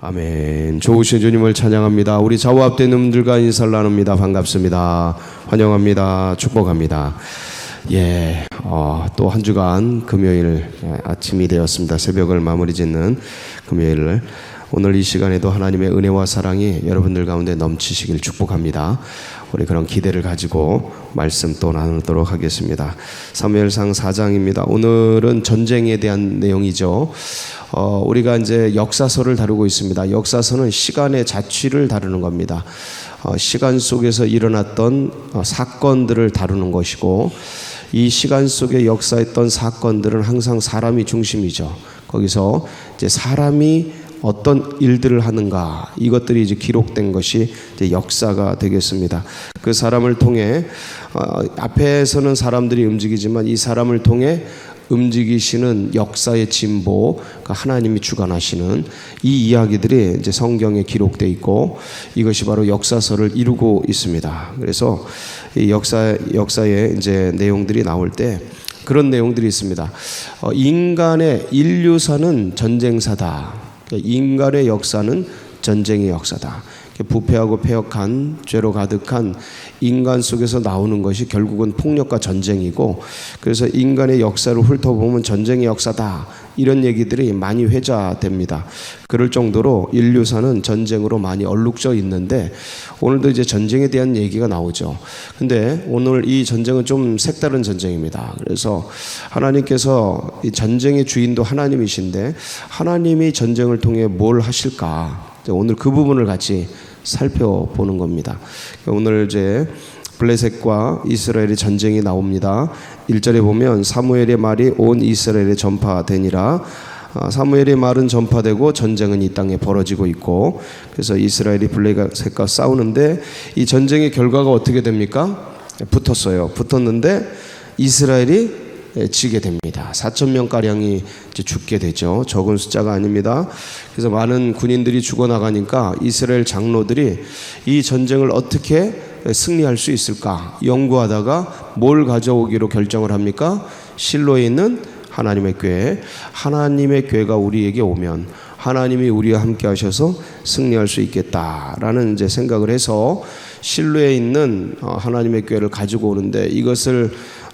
아멘. 좋으신 주님을 찬양합니다. 우리 좌우 앞된 놈들과 인사를 나눕니다. 반갑습니다. 환영합니다. 축복합니다. 예, 어, 또 한 주간 금요일 예, 아침이 되었습니다. 새벽을 마무리 짓는 금요일을 오늘 이 시간에도 하나님의 은혜와 사랑이 여러분들 가운데 넘치시길 축복합니다. 우리 그런 기대를 가지고 말씀 또 나누도록 하겠습니다. 사무엘상 4장입니다. 오늘은 전쟁에 대한 내용이죠. 어, 우리가 이제 역사서를 다루고 있습니다. 역사서는 시간의 자취를 다루는 겁니다. 어, 시간 속에서 일어났던 어, 사건들을 다루는 것이고 이 시간 속에 역사했던 사건들은 항상 사람이 중심이죠. 거기서 이제 사람이 어떤 일들을 하는가 이것들이 이제 기록된 것이 이제 역사가 되겠습니다. 그 사람을 통해 어, 앞에서는 사람들이 움직이지만 이 사람을 통해 움직이시는 역사의 진보, 그러니까 하나님이 주관하시는 이 이야기들이 이제 성경에 기록돼 있고 이것이 바로 역사서를 이루고 있습니다. 그래서 이 역사 역사의 이제 내용들이 나올 때 그런 내용들이 있습니다. 어, 인간의 인류사는 전쟁사다. 그러니까 인간의 역사는 전쟁의 역사다. 부패하고 폐역한 죄로 가득한 인간 속에서 나오는 것이 결국은 폭력과 전쟁이고 그래서 인간의 역사를 훑어보면 전쟁의 역사다 이런 얘기들이 많이 회자됩니다. 그럴 정도로 인류사는 전쟁으로 많이 얼룩져 있는데 오늘도 이제 전쟁에 대한 얘기가 나오죠. 근데 오늘 이 전쟁은 좀 색다른 전쟁입니다. 그래서 하나님께서 이 전쟁의 주인도 하나님이신데 하나님이 전쟁을 통해 뭘 하실까? 오늘 그 부분을 같이 살펴보는 겁니다. 오늘 이제 블레셋과 이스라엘의 전쟁이 나옵니다. 1절에 보면 사무엘의 말이 온 이스라엘에 전파되니라 아, 사무엘의 말은 전파되고 전쟁은 이 땅에 벌어지고 있고 그래서 이스라엘이 블레셋과 싸우는데 이 전쟁의 결과가 어떻게 됩니까? 붙었어요. 붙었는데 이스라엘이 지게 됩니다. 4천 명 가량이 죽게 되죠. 적은 숫자가 아닙니다. 그래서 많은 군인들이 죽어 나가니까 이스라엘 장로들이 이 전쟁을 어떻게 승리할 수 있을까 연구하다가 뭘 가져오기로 결정을 합니까? 실로에 있는 하나님의 교회, 하나님의 교회가 우리에게 오면 하나님이 우리와 함께 하셔서 승리할 수 있겠다라는 이제 생각을 해서 실로에 있는 어, 하나님의 교회를 가지고 오는데 이것을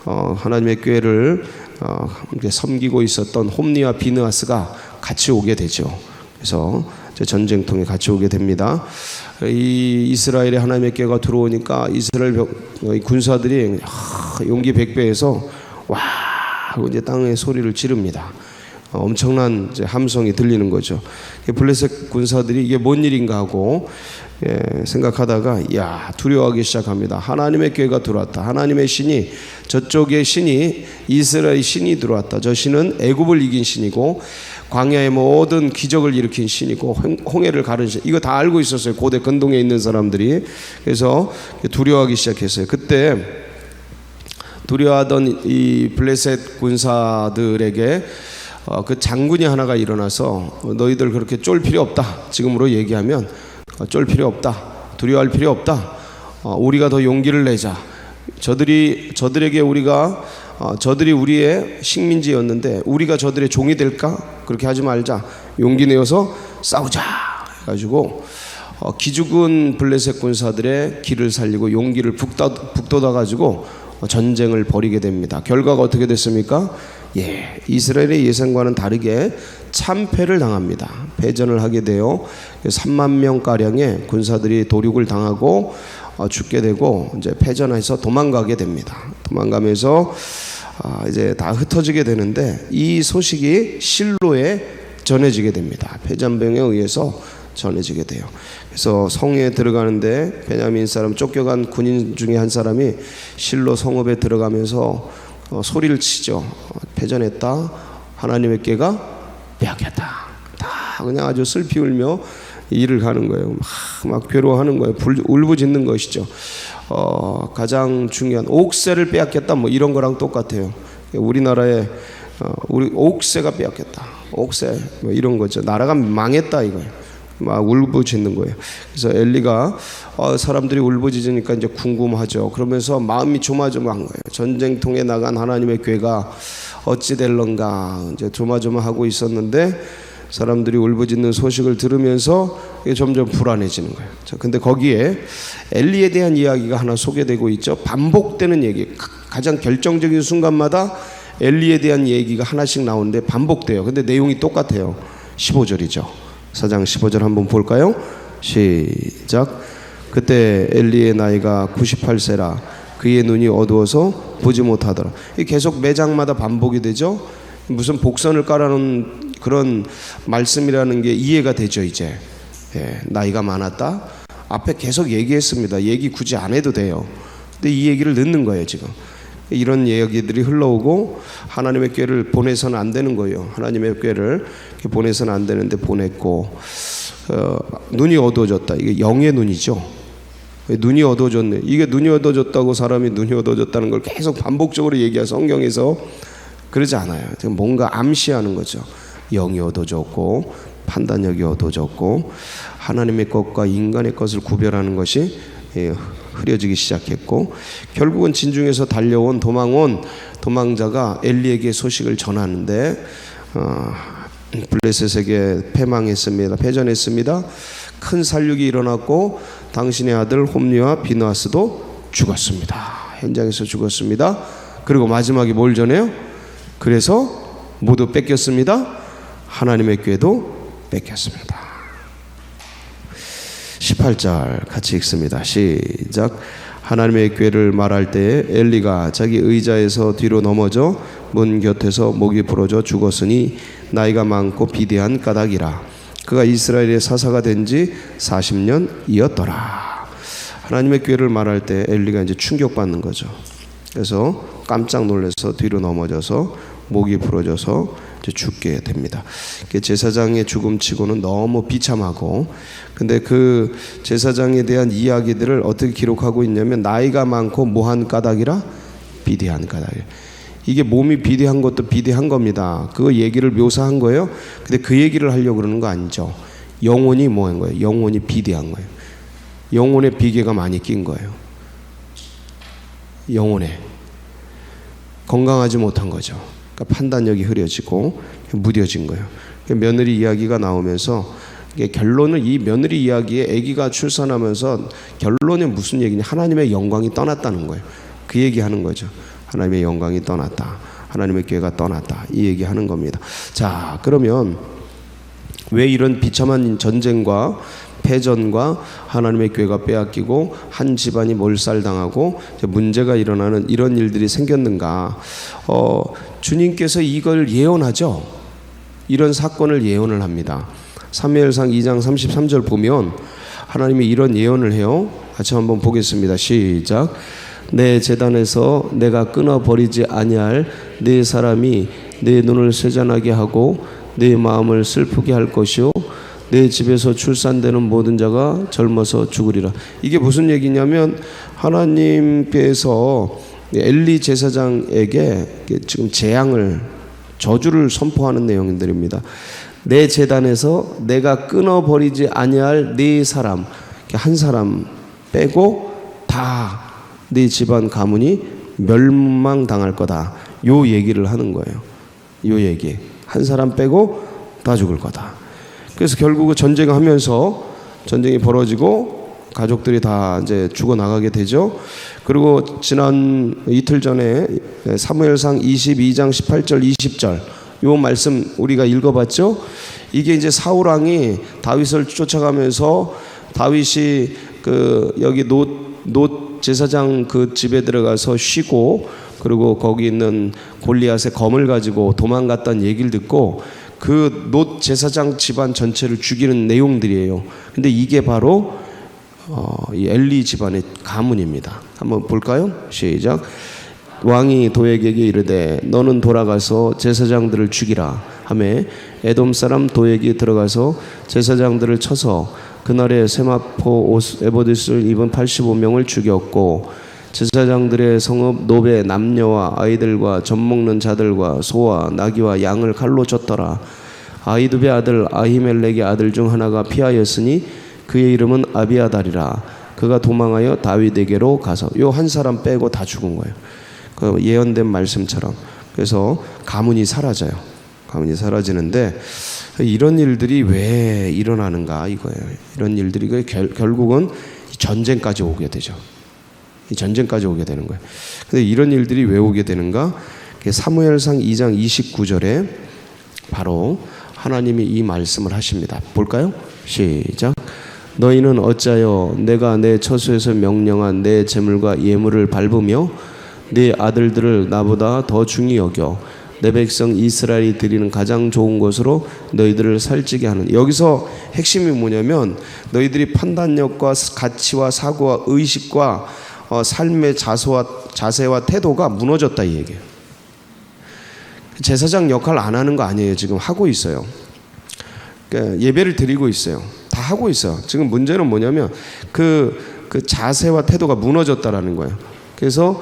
어, 하나님의 교회를 어, 섬기고 있었던 홈리와 비느하스가 같이 오게 되죠. 그래서 전쟁통에 같이 오게 됩니다. 이 이스라엘의 하나님의 교회가 들어오니까 이스라엘 군사들이 용기 백배해서 와 하고 이제 땅에 소리를 지릅니다. 어, 엄청난 함성이 들리는 거죠. 블레셋 군사들이 이게 뭔 일인가 하고 예, 생각하다가 야 두려워하기 시작합니다. 하나님의 교회가 들어왔다. 하나님의 신이 저쪽에 신이 이스라엘 신이 들어왔다. 저 신은 애굽을 이긴 신이고 광야의 모든 기적을 일으킨 신이고 홍해를 가른 신. 이거 다 알고 있었어요. 고대 근동에 있는 사람들이 그래서 두려워하기 시작했어요. 그때 두려워하던 이 블레셋 군사들에게 어, 그 장군이 하나가 일어나서 너희들 그렇게 쫄 필요 없다. 지금으로 얘기하면 어, 쫄 필요 없다. 두려워할 필요 없다. 어, 우리가 더 용기를 내자. 저들이 저들에게 우리가 어, 저들이 우리의 식민지였는데 우리가 저들의 종이 될까? 그렇게 하지 말자. 용기 내어서 싸우자. 해가지고 어, 기죽은 블레셋 군사들의 길을 살리고 용기를 북돋아 가지고 전쟁을 벌이게 됩니다. 결과가 어떻게 됐습니까? 예, 이스라엘의 예상과는 다르게 참패를 당합니다. 패전을 하게 되어 3만 명 가량의 군사들이 도륙을 당하고 어, 죽게 되고 이제 패전해서 도망가게 됩니다. 도망가면서 아, 이제 다 흩어지게 되는데 이 소식이 실로에 전해지게 됩니다. 패전병에 의해서 전해지게 돼요. 그래서 성에 들어가는데 베냐민 사람 쫓겨간 군인 중에 한 사람이 실로 성읍에 들어가면서 어, 소리를 치죠. 어, 패전했다. 하나님의 깨가 빼앗겼다. 다 그냥 아주 슬피 울며 일을 가는 거예요. 막, 막 괴로워하는 거예요. 불, 울부짖는 것이죠. 어, 가장 중요한 옥새를 빼앗겼다. 뭐 이런 거랑 똑같아요. 우리나라에 어, 우리 옥새가 빼앗겼다. 옥새 뭐 이런 거죠. 나라가 망했다 이거예요. 막 울부짖는 거예요. 그래서 엘리가 어, 사람들이 울부짖으니까 이제 궁금하죠. 그러면서 마음이 조마조마한 거예요. 전쟁통에 나간 하나님의 괴가 어찌 될런가 이제 조마조마하고 있었는데 사람들이 울부짖는 소식을 들으면서 점점 불안해지는 거예요. 자, 근데 거기에 엘리에 대한 이야기가 하나 소개되고 있죠. 반복되는 얘기. 가- 가장 결정적인 순간마다 엘리에 대한 얘기가 하나씩 나오는데 반복돼요. 근데 내용이 똑같아요. 15절이죠. 사장 15절 한번 볼까요? 시작. 그때 엘리의 나이가 98세라 그의 눈이 어두워서 보지 못하더라. 이 계속 매장마다 반복이 되죠. 무슨 복선을 깔아놓은 그런 말씀이라는 게 이해가 되죠 이제. 예, 나이가 많았다. 앞에 계속 얘기했습니다. 얘기 굳이 안 해도 돼요. 근데 이 얘기를 넣는 거예요 지금. 이런 이야기들이 흘러오고 하나님의 꾀를 보내서는 안 되는 거예요. 하나님의 꾀를 보내서는 안 되는데 보냈고 어, 눈이 어두워졌다. 이게 영의 눈이죠. 눈이 어두워졌네. 이게 눈이 어두워졌다고 사람이 눈이 어두워졌다는 걸 계속 반복적으로 얘기해 성경에서 그러지 않아요. 뭔가 암시하는 거죠. 영이 어두워졌고 판단력이 어두워졌고 하나님의 것과 인간의 것을 구별하는 것이 예, 흐려지기 시작했고 결국은 진중에서 달려온 도망온 도망자가 엘리에게 소식을 전하는데 어, 블레셋에게 패망했습니다. 패전했습니다. 큰 살육이 일어났고 당신의 아들 홈리와 비누아스도 죽었습니다. 현장에서 죽었습니다. 그리고 마지막에 뭘 전해요? 그래서 모두 뺏겼습니다. 하나님의 궤도 뺏겼습니다. 18절 같이 읽습니다. 시작. 하나님의 궤를 말할 때에 엘리가 자기 의자에서 뒤로 넘어져 문 곁에서 목이 부러져 죽었으니 나이가 많고 비대한 까닭이라. 그가 이스라엘의 사사가 된 지 40년이었더라. 하나님의 궤를 말할 때 엘리가 이제 충격받는 거죠. 그래서 깜짝 놀라서 뒤로 넘어져서 목이 부러져서 죽게 됩니다. 제사장의 죽음치고는 너무 비참하고, 근데 그 제사장에 대한 이야기들을 어떻게 기록하고 있냐면 나이가 많고 무한 까닭이라 비대한 까닭. 이게 몸이 비대한 것도 비대한 겁니다. 그 얘기를 묘사한 거예요. 근데 그 얘기를 하려고 그러는 거 아니죠. 영혼이 뭐한 거예요? 영혼이 비대한 거예요. 영혼의 비계가 많이 낀 거예요. 영혼에 건강하지 못한 거죠. 그러니까 판단력이 흐려지고 무뎌진 거예요. 며느리 이야기가 나오면서 결론은 이 며느리 이야기에 아기가 출산하면서 결론이 무슨 얘기냐? 하나님의 영광이 떠났다는 거예요. 그 얘기하는 거죠. 하나님의 영광이 떠났다. 하나님의 교회가 떠났다. 이 얘기하는 겁니다. 자, 그러면 왜 이런 비참한 전쟁과 패전과 하나님의 교회가 빼앗기고 한 집안이 몰살당하고 문제가 일어나는 이런 일들이 생겼는가? 어, 주님께서 이걸 예언하죠. 이런 사건을 예언을 합니다. 사무엘상 2장 33절 보면 하나님이 이런 예언을 해요. 같이 한번 보겠습니다. 시작. 내 재단에서 내가 끊어 버리지 아니할 네 사람이 내 눈을 세잔하게 하고 내 마음을 슬프게 할 것이요 내 집에서 출산되는 모든 자가 젊어서 죽으리라. 이게 무슨 얘기냐면 하나님께서 엘리 제사장에게 지금 재앙을 저주를 선포하는 내용들입니다. 내 재단에서 내가 끊어 버리지 아니할 네 사람 한 사람 빼고 다 네 집안 가문이 멸망당할 거다. 요 얘기를 하는 거예요. 요 얘기. 한 사람 빼고 다 죽을 거다. 그래서 결국 전쟁하면서 전쟁이 벌어지고 가족들이 다 이제 죽어 나가게 되죠. 그리고 지난 이틀 전에 사무엘상 22장 18절 20절 요 말씀 우리가 읽어봤죠. 이게 이제 사울 왕이 다윗을 쫓아가면서 다윗이 그 여기 노노 제사장 그 집에 들어가서 쉬고 그리고 거기 있는 골리앗의 검을 가지고 도망갔다는 얘기를 듣고 그노 제사장 집안 전체를 죽이는 내용들이에요. 근데 이게 바로 어, 이 엘리 집안의 가문입니다. 한번 볼까요? 시작. 왕이 도액에게 이르되 너는 돌아가서 제사장들을 죽이라 하매 에돔 사람 도액이 들어가서 제사장들을 쳐서 그날에 세마포 옷 에보디스를 입은 85명을 죽였고 제사장들의 성읍 노베 남녀와 아이들과 젖 먹는 자들과 소와 나귀와 양을 칼로 쳤더라 아이두베 아들 아히멜렉의 아들 중 하나가 피하였으니 그의 이름은 아비아달이라 그가 도망하여 다윗에게로 가서 요 한 사람 빼고 다 죽은 거예요. 그 예언된 말씀처럼 그래서 가문이 사라져요. 가문이 사라지는데 이런 일들이 왜 일어나는가 이거예요. 이런 일들이 그 결, 결국은 전쟁까지 오게 되죠. 이 전쟁까지 오게 되는 거예요. 근데 이런 일들이 왜 오게 되는가? 사무엘상 2장 29절에 바로 하나님이 이 말씀을 하십니다. 볼까요? 시작. 너희는 어찌하여 내가 내 처소에서 명령한 내 재물과 예물을 밟으며 네 아들들을 나보다 더 중히 여겨 내 백성 이스라엘이 드리는 가장 좋은 것으로 너희들을 살찌게 하는 여기서 핵심이 뭐냐면 너희들이 판단력과 가치와 사고와 의식과 어, 삶의 자세와 자세와 태도가 무너졌다 이 얘기예요. 제사장 역할 안 하는 거 아니에요. 지금 하고 있어요. 그러니까 예배를 드리고 있어요. 다 하고 있어요. 지금 문제는 뭐냐면 그, 그 자세와 태도가 무너졌다라는 거예요. 그래서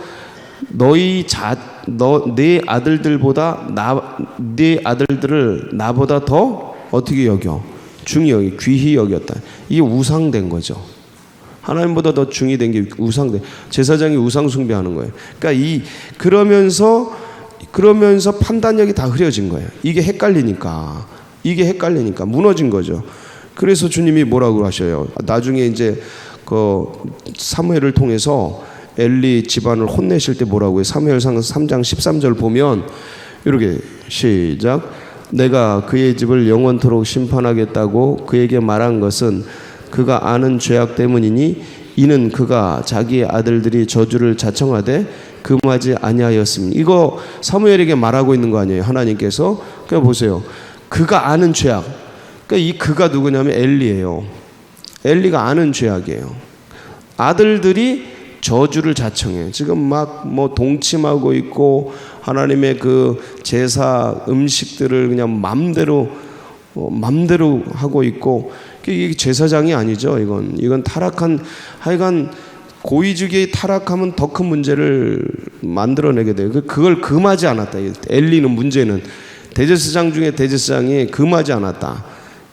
너희 자, 너, 네 아들들보다 나, 네 아들들을 나보다 더 어떻게 여겨? 중히 여기, 귀히 여겼다. 이게 우상된 거죠. 하나님보다 더 중이 된 게 우상된, 제사장이 우상 숭배하는 거예요. 그러니까 이, 그러면서, 그러면서 판단력이 다 흐려진 거예요. 이게 헷갈리니까. 이게 헷갈리니까 무너진 거죠. 그래서 주님이 뭐라고 하셔요? 나중에 이제 그 사무엘을 통해서 엘리 집안을 혼내실 때 뭐라고 해요? 사무엘상 3장 13절 보면 이렇게 시작 내가 그의 집을 영원토록 심판하겠다고 그에게 말한 것은 그가 아는 죄악 때문이니 이는 그가 자기의 아들들이 저주를 자청하되 금하지 아니하였습니다. 이거 사무엘에게 말하고 있는 거 아니에요? 하나님께서 그냥 보세요. 그가 아는 죄악. 그러니까 이 그가 누구냐면 엘리예요. 엘리가 아는 죄악이에요. 아들들이 저주를 자청해. 지금 막 뭐 동침하고 있고 하나님의 그 제사 음식들을 그냥 맘대로 어, 맘대로 하고 있고 이게 제사장이 아니죠. 이건 이건 타락한 하여간 고위직이 타락하면 더 큰 문제를 만들어내게 돼요. 그, 그걸 금하지 않았다. 엘리는 문제는 대제사장 중에 대제사장이 금하지 않았다.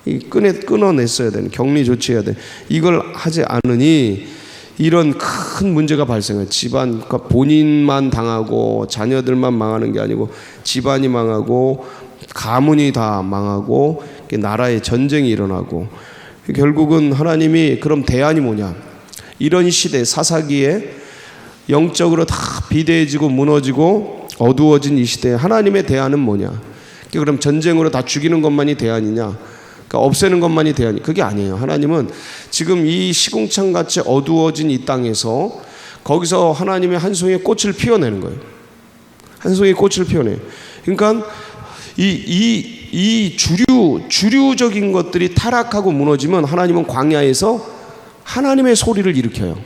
이 끊어 끊어냈어야 되는 격리 조치해야 돼. 이걸 하지 않으니 이런 큰 문제가 발생해. 집안 그러니까 본인만 당하고 자녀들만 망하는 게 아니고 집안이 망하고 가문이 다 망하고 나라의 전쟁이 일어나고 결국은 하나님이 그럼 대안이 뭐냐? 이런 시대 사사기에 영적으로 다 비대해지고 무너지고 어두워진 이 시대에 하나님의 대안은 뭐냐? 그럼 전쟁으로 다 죽이는 것만이 대안이냐? 그러니까 없애는 것만이 대안이 그게 아니에요. 하나님은 지금 이 시궁창 같이 어두워진 이 땅에서 거기서 하나님의 한 송이의 꽃을 피워내는 거예요. 한 송이의 꽃을 피워내. 그러니까 이, 이, 이 주류, 주류적인 것들이 타락하고 무너지면 하나님은 광야에서 하나님의 소리를 일으켜요.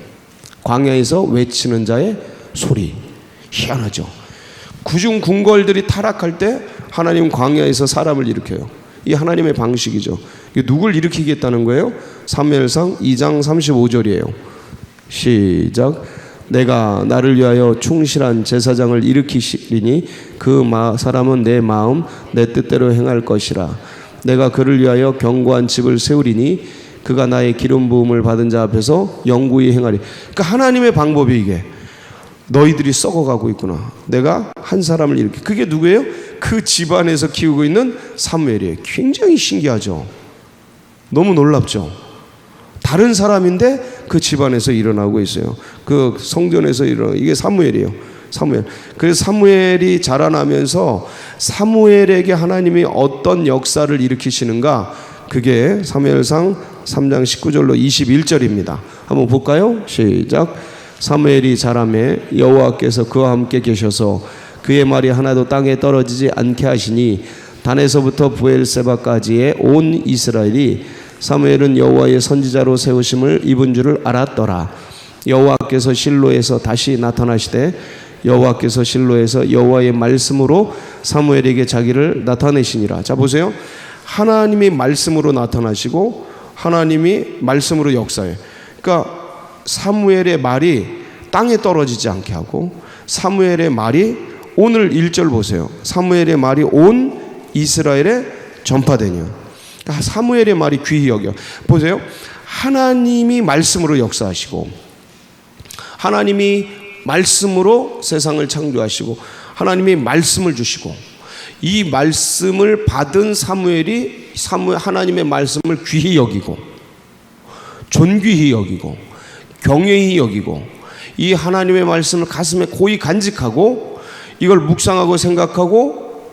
광야에서 외치는 자의 소리. 희한하죠. 구중 궁궐들이 타락할 때 하나님 광야에서 사람을 일으켜요. 이 하나님의 방식이죠. 누굴 일으키겠다는 거예요? 사무엘상 2장 35절이에요. 시작. 내가 나를 위하여 충실한 제사장을 일으키시리니 그 사람은 내 마음 내 뜻대로 행할 것이라. 내가 그를 위하여 견고한 집을 세우리니 그가 나의 기름 부음을 받은 자 앞에서 영구히 행하리. 그러니까 하나님의 방법이 이게. 너희들이 썩어가고 있구나. 내가 한 사람을 이렇게 그게 누구예요? 그 집안에서 키우고 있는 사무엘이에요. 굉장히 신기하죠. 너무 놀랍죠. 다른 사람인데 그 집안에서 일어나고 있어요. 그 성전에서 일어나 이게 사무엘이에요. 사무엘. 그래서 사무엘이 자라나면서 사무엘에게 하나님이 어떤 역사를 일으키시는가? 그게 사무엘상 3장 19절로 21절입니다. 한번 볼까요? 시작. 사무엘이 자라매 여호와께서 그와 함께 계셔서 그의 말이 하나도 땅에 떨어지지 않게 하시니 단에서부터 부엘세바까지의 온 이스라엘이 사무엘은 여호와의 선지자로 세우심을 입은 줄을 알았더라. 여호와께서 실로에서 다시 나타나시되 여호와께서 실로에서 여호와의 말씀으로 사무엘에게 자기를 나타내시니라. 자 보세요. 하나님이 말씀으로 나타나시고 하나님이 말씀으로 역사해. 그러니까 사무엘의 말이 땅에 떨어지지 않게 하고 사무엘의 말이 오늘 1절 보세요. 사무엘의 말이 온 이스라엘에 전파되냐. 그러니까 사무엘의 말이 귀히 여겨. 보세요. 하나님이 말씀으로 역사하시고 하나님이 말씀으로 세상을 창조하시고 하나님이 말씀을 주시고 이 말씀을 받은 사무엘이 사무 하나님의 말씀을 귀히 여기고 존귀히 여기고 경외히 여기고 이 하나님의 말씀을 가슴에 고이 간직하고 이걸 묵상하고 생각하고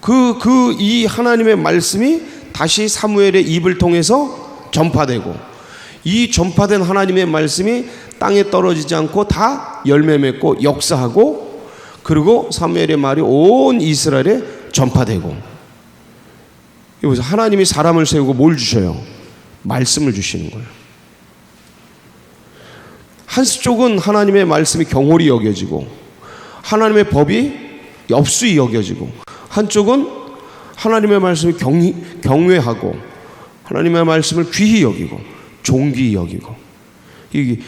그 그 이 하나님의 말씀이 다시 사무엘의 입을 통해서 전파되고 이 전파된 하나님의 말씀이 땅에 떨어지지 않고 다 열매 맺고 역사하고 그리고 사무엘의 말이 온 이스라엘에 전파되고 여기서 하나님이 사람을 세우고 뭘 주셔요? 말씀을 주시는 거예요. 한쪽은 하나님의 말씀이 경홀히 여겨지고 하나님의 법이 엽수히 여겨지고 한쪽은 하나님의 말씀이 경, 경외하고 하나님의 말씀을 귀히 여기고 존귀히 여기고 이게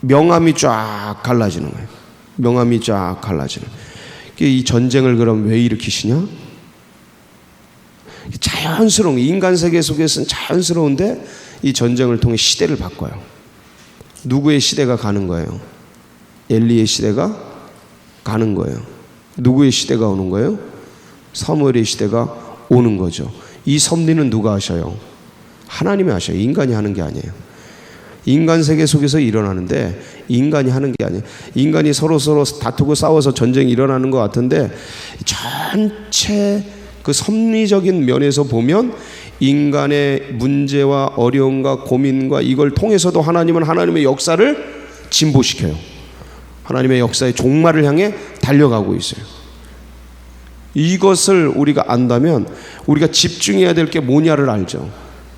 명암이 쫙 갈라지는 거예요. 명암이 쫙 갈라지는. 이 전쟁을 그럼 왜 일으키시냐? 자연스러운 인간 세계 속에서는 자연스러운데 이 전쟁을 통해 시대를 바꿔요. 누구의 시대가 가는 거예요? 엘리의 시대가 가는 거예요. 누구의 시대가 오는 거예요? 사무엘의 시대가 오는 거죠. 이 섭리는 누가 하셔요? 하나님이 하셔요. 인간이 하는 게 아니에요. 인간 세계 속에서 일어나는데 인간이 하는 게 아니에요. 인간이 서로 서로 다투고 싸워서 전쟁이 일어나는 것 같은데 전체 그 섭리적인 면에서 보면 인간의 문제와 어려움과 고민과 이걸 통해서도 하나님은 하나님의 역사를 진보시켜요. 하나님의 역사의 종말을 향해 달려가고 있어요. 이것을 우리가 안다면 우리가 집중해야 될 게 뭐냐를 알죠.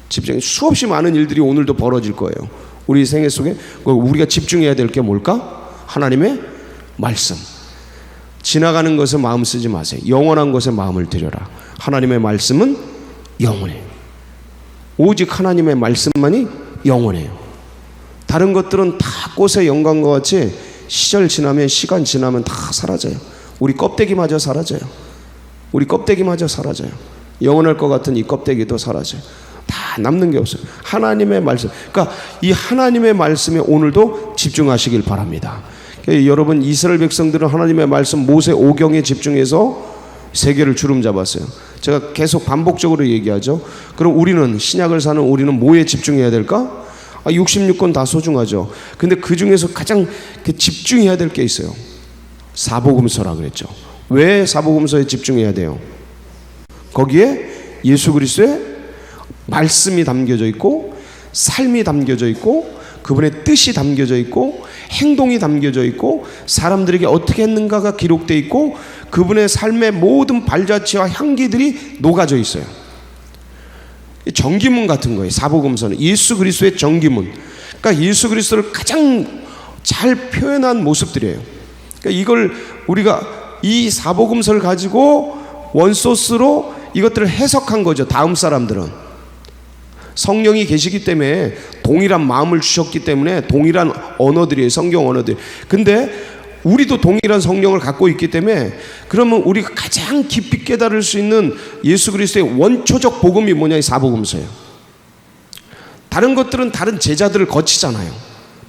집중 수없이 많은 일들이 오늘도 벌어질 거예요. 우리 생애 속에 우리가 집중해야 될 게 뭘까? 하나님의 말씀. 지나가는 것에 마음 쓰지 마세요. 영원한 것에 마음을 들여라. 하나님의 말씀은 영원해요. 오직 하나님의 말씀만이 영원해요. 다른 것들은 다 꽃의 영광과 같이 시절 지나면 시간 지나면 다 사라져요. 우리 껍데기마저 사라져요. 우리 껍데기마저 사라져요. 영원할 것 같은 이 껍데기도 사라져요. 다 남는 게 없어요. 하나님의 말씀. 그러니까 이 하나님의 말씀에 오늘도 집중하시길 바랍니다. 그러니까 여러분 이스라엘 백성들은 하나님의 말씀 모세 오경에 집중해서 세계를 주름 잡았어요. 제가 계속 반복적으로 얘기하죠. 그럼 우리는 신약을 사는 우리는 뭐에 집중해야 될까? 아, 66권 다 소중하죠. 근데 그 중에서 가장 집중해야 될 게 있어요. 사복음서라 그랬죠. 왜 사복음서에 집중해야 돼요? 거기에 예수 그리스도의 말씀이 담겨져 있고 삶이 담겨져 있고 그분의 뜻이 담겨져 있고 행동이 담겨져 있고 사람들에게 어떻게 했는가가 기록돼 있고 그분의 삶의 모든 발자취와 향기들이 녹아져 있어요. 정기문 같은 거예요. 사복음서는 예수 그리스도의 정기문. 그러니까 예수 그리스도를 가장 잘 표현한 모습들이에요. 그러니까 이걸 우리가 이 사복음서를 가지고 원소스로 이것들을 해석한 거죠. 다음 사람들은. 성령이 계시기 때문에 동일한 마음을 주셨기 때문에 동일한 언어들이에요. 성경 언어들. 근데 우리도 동일한 성령을 갖고 있기 때문에 그러면 우리가 가장 깊이 깨달을 수 있는 예수 그리스도의 원초적 복음이 뭐냐 이 사복음서예요. 다른 것들은 다른 제자들을 거치잖아요.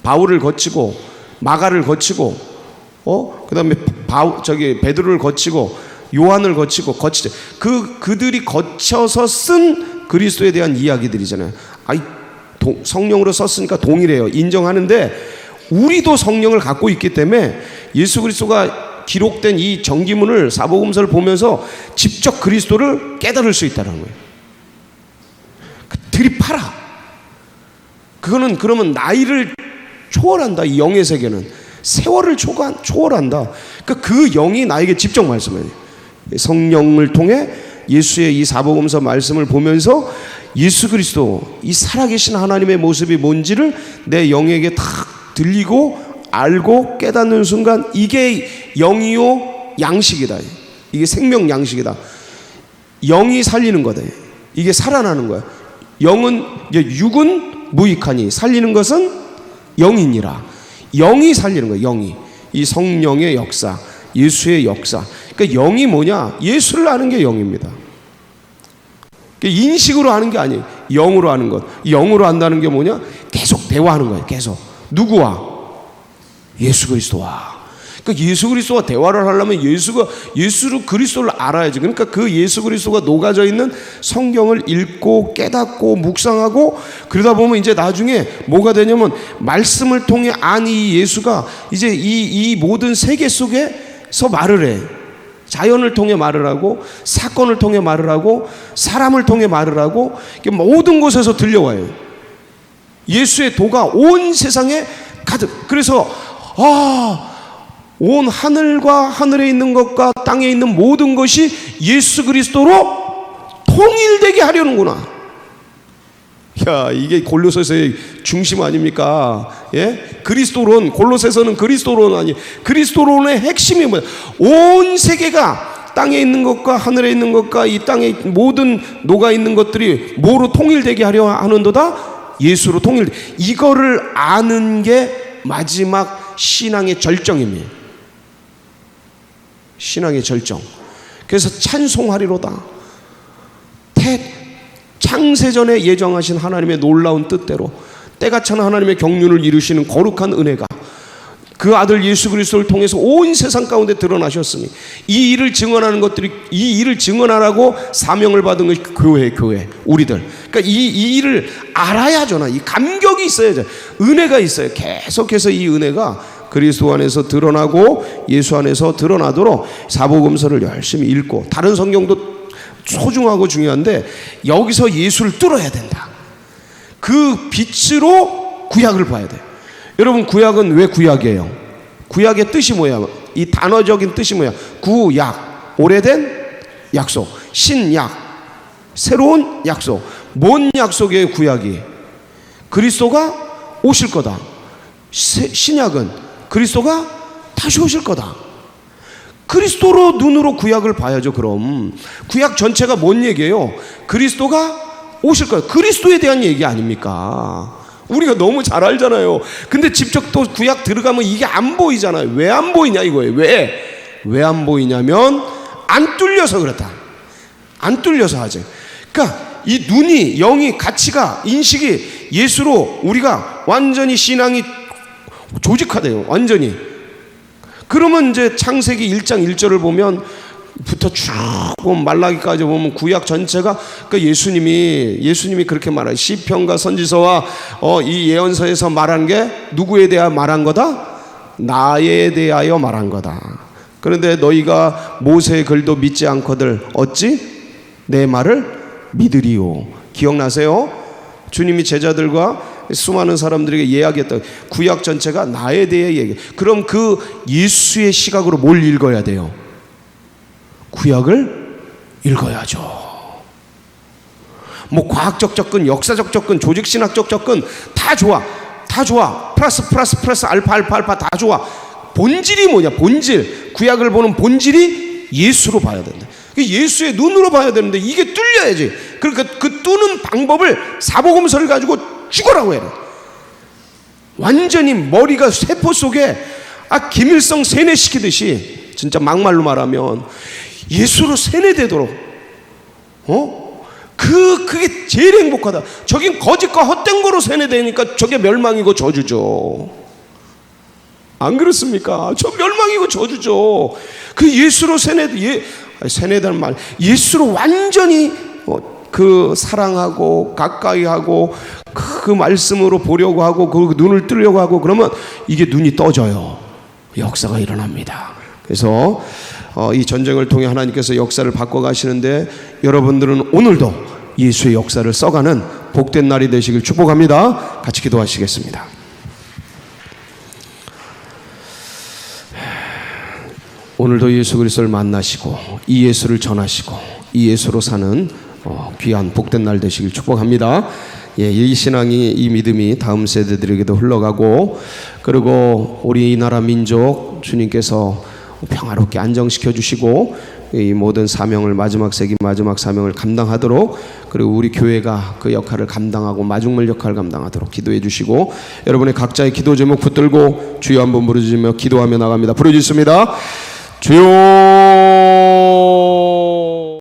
바울을 거치고 마가를 거치고 어 그다음에 바 저기 베드로를 거치고 요한을 거치고 거치죠. 그 그들이 거쳐서 쓴 그리스도에 대한 이야기들이잖아요. 아이 동, 성령으로 썼으니까 동일해요. 인정하는데 우리도 성령을 갖고 있기 때문에 예수 그리스도가 기록된 이 정기문을 사복음서를 보면서 직접 그리스도를 깨달을 수 있다는 거예요. 그 들이파라. 그거는 그러면 나이를 초월한다. 이 영의 세계는 세월을 초간, 초월한다. 그러니까 그 영이 나에게 직접 말씀해요. 성령을 통해 예수의 이 사복음서 말씀을 보면서 예수 그리스도 이 살아계신 하나님의 모습이 뭔지를 내 영에게 탁 들리고 알고 깨닫는 순간 이게 영이요 양식이다. 이게 생명 양식이다. 영이 살리는 거다. 이게 살아나는 거야. 영은 육은 무익하니 살리는 것은 영이니라. 영이 살리는 거야. 영이 이 성령의 역사, 예수의 역사. 그러니까 영이 뭐냐? 예수를 아는 게 영입니다. 그러니까 인식으로 아는 게 아니에요. 영으로 아는 것. 영으로 안다는 게 뭐냐? 계속 대화하는 거예요. 계속. 누구와? 예수 그리스도와. 그러니까 예수 그리스도와 대화를 하려면 예수가 예수를 그리스도를 알아야지. 그러니까 그 예수 그리스도가 녹아져 있는 성경을 읽고 깨닫고 묵상하고 그러다 보면 이제 나중에 뭐가 되냐면 말씀을 통해 아니 예수가 이제 이, 이 모든 세계 속에서 말을 해. 자연을 통해 말을 하고 사건을 통해 말을 하고 사람을 통해 말을 하고 모든 곳에서 들려와요. 예수의 도가 온 세상에 가득. 그래서 아, 온 하늘과 하늘에 있는 것과 땅에 있는 모든 것이 예수 그리스도로 통일되게 하려는구나. 야, 이게 골로새서의 중심 아닙니까? 예? 그리스도론 골로새서는 그리스도론 아니 그리스도론의 핵심이 뭐야? 온 세계가 땅에 있는 것과 하늘에 있는 것과 이 땅에 모든 녹아 있는 것들이 뭐로 통일되게 하려 하는도다? 예수로 통일. 이거를 아는 게 마지막 신앙의 절정입니다. 신앙의 절정. 그래서 찬송하리로다. 태 창세전에 예정하신 하나님의 놀라운 뜻대로 때가 찬 하나님의 경륜을 이루시는 거룩한 은혜가 그 아들 예수 그리스도를 통해서 온 세상 가운데 드러나셨으니 이 일을 증언하는 것들이 이 일을 증언하라고 사명을 받은 것이 교회 교회 우리들 그러니까 이, 이 일을 알아야죠 이 감격이 있어야 죠 은혜가 있어요 계속해서 이 은혜가 그리스도 안에서 드러나고 예수 안에서 드러나도록 사복음서를 열심히 읽고 다른 성경도 소중하고 중요한데 여기서 예수를 뚫어야 된다. 그 빛으로 구약을 봐야 돼. 여러분 구약은 왜 구약이에요? 구약의 뜻이 뭐야? 이 단어적인 뜻이 뭐야? 구약 오래된 약속 신약 새로운 약속 뭔 약속이에요 구약이? 그리스도가 오실 거다. 신약은 그리스도가 다시 오실 거다. 그리스도로 눈으로 구약을 봐야죠, 그럼. 구약 전체가 뭔 얘기예요? 그리스도가 오실 거예요. 그리스도에 대한 얘기 아닙니까? 우리가 너무 잘 알잖아요. 근데 직접 또 구약 들어가면 이게 안 보이잖아요. 왜 안 보이냐 이거예요. 왜? 왜 안 보이냐면 안 뚫려서 그렇다. 안 뚫려서 하지. 그러니까 이 눈이 영이 가치가 인식이 예수로 우리가 완전히 신앙이 조직화돼요. 완전히. 그러면 이제 창세기 1장 1절을 보면 부터 쭉 보면 말라기까지 보면 구약 전체가 그 예수님이 예수님이 그렇게 말한 시편과 선지서와 어, 이 예언서에서 말한 게 누구에 대하여 말한 거다? 나에 대하여 말한 거다. 그런데 너희가 모세의 글도 믿지 않거들 어찌 내 말을 믿으리요. 기억나세요? 주님이 제자들과 수많은 사람들에게 이야기했다. 구약 전체가 나에 대해 얘기. 그럼 그 예수의 시각으로 뭘 읽어야 돼요? 구약을 읽어야죠. 뭐 과학적 접근, 역사적 접근, 조직 신학적 접근 다 좋아. 다 좋아. 플러스 플러스 플러스 알파 알파 알파 다 좋아. 본질이 뭐냐? 본질. 구약을 보는 본질이 예수로 봐야 된다. 예수의 눈으로 봐야 되는데 이게 뚫려야지. 그러니까 그 뚫는 방법을 사복음서를 가지고 죽어라고 해라. 완전히 머리가 세포 속에 아 김일성 세뇌시키듯이 진짜 막말로 말하면 예수로 세뇌되도록 어? 그 그게 제일 행복하다. 저긴 거짓과 헛된 거로 세뇌되니까 저게 멸망이고 저주죠. 안 그렇습니까? 저 멸망이고 저주죠. 그 예수로 세뇌 예 세뇌된 말 예수로 완전히 어, 그 사랑하고 가까이 하고 그 말씀으로 보려고 하고 그 눈을 뜨려고 하고 그러면 이게 눈이 떠져요. 역사가 일어납니다. 그래서 어, 이 전쟁을 통해 하나님께서 역사를 바꿔 가시는데 여러분들은 오늘도 예수의 역사를 써가는 복된 날이 되시길 축복합니다. 같이 기도하시겠습니다. 오늘도 예수 그리스도를 만나시고 이 예수를 전하시고 이 예수로 사는 어, 귀한 복된 날 되시길 축복합니다. 예, 이 신앙이 이 믿음이 다음 세대들에게도 흘러가고 그리고 우리나라 민족 주님께서 평화롭게 안정시켜 주시고 이 모든 사명을 마지막 세기 마지막 사명을 감당하도록 그리고 우리 교회가 그 역할을 감당하고 마중물 역할을 감당하도록 기도해 주시고 여러분의 각자의 기도 제목 붙들고 주여 한번 부르짖으며 기도하며 나갑니다. 부르짖습니다. 주여